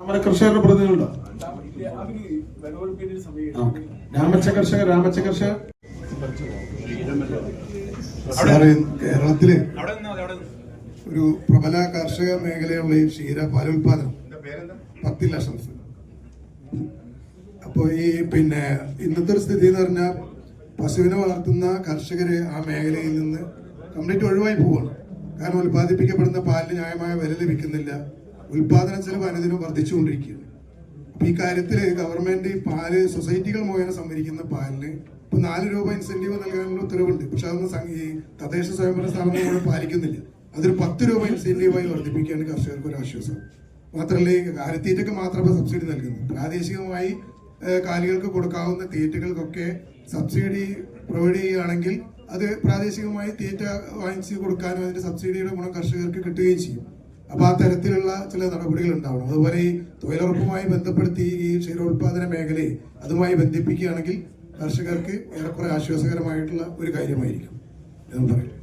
നമ്മുടെ കർഷകരുടെ പ്രതിനിധികളുണ്ടോ. രാമച്ച കർഷകർ രാമച്ച കർഷകർ കേരളത്തിൽ ഒരു പ്രബല കാർഷിക മേഖലയുള്ള ഈ ക്ഷീര പാലുൽപാദനം. പത്ത് ലക്ഷം. അപ്പോൾ ഈ പിന്നെ ഇന്നത്തെ ഒരു സ്ഥിതി എന്ന് പറഞ്ഞാൽ പശുവിനെ വളർത്തുന്ന കർഷകര് ആ മേഖലയിൽ നിന്ന് കംപ്ലീറ്റ് ഒഴിവായി പോവുകയാണ് കാരണം ഉൽപ്പാദിപ്പിക്കപ്പെടുന്ന പാലിന് ന്യായമായ വില ലഭിക്കുന്നില്ല. ഉൽപാദന ചെലവ് അനുദിനം വർദ്ധിച്ചുകൊണ്ടിരിക്കുകയാണ്. അപ്പൊ ഈ കാര്യത്തിൽ ഗവൺമെന്റ് പാൽ സൊസൈറ്റികൾ മുഖേന സംഭരിക്കുന്ന പാലിന് ഇപ്പൊ നാല് രൂപ ഇൻസെന്റീവ് നൽകാനുള്ള ഉത്തരവുണ്ട്. പക്ഷെ അതൊന്നും ഈ തദ്ദേശ സ്വയംഭരണ സ്ഥാപനങ്ങൾ പാലിക്കുന്നില്ല. അതൊരു പത്ത് രൂപ ഇൻസെന്റീവായി വർദ്ധിപ്പിക്കുകയാണ് കർഷകർക്ക് ഒരു ആശ്വാസം. മാത്രമല്ല ഈ കാലിത്തീറ്റയ്ക്ക് മാത്രമേ സബ്സിഡി നൽകുന്നു. പ്രാദേശികമായി കാലികൾക്ക് കൊടുക്കാവുന്ന തീറ്റകൾക്കൊക്കെ സബ്സിഡി പ്രൊവൈഡ് ചെയ്യുകയാണെങ്കിൽ അത് പ്രാദേശികമായി തീറ്റ വാങ്ങിച്ച് കൊടുക്കാനും അതിന്റെ സബ്സിഡിയുടെ ഗുണം കർഷകർക്ക് കിട്ടുകയും ചെയ്യും. അപ്പൊ ആ തരത്തിലുള്ള ചില നടപടികൾ ഉണ്ടാവണം അതുപോലെ ഈ തൊഴിലുറപ്പുമായി ബന്ധപ്പെടുത്തി ഈ ക്ഷീരോത്പാദന മേഖലയെ അതുമായി ബന്ധിപ്പിക്കുകയാണെങ്കിൽ കർഷകർക്ക് ഏറെക്കുറെ ആശ്വാസകരമായിട്ടുള്ള ഒരു കാര്യമായിരിക്കും. എന്ന് പറയും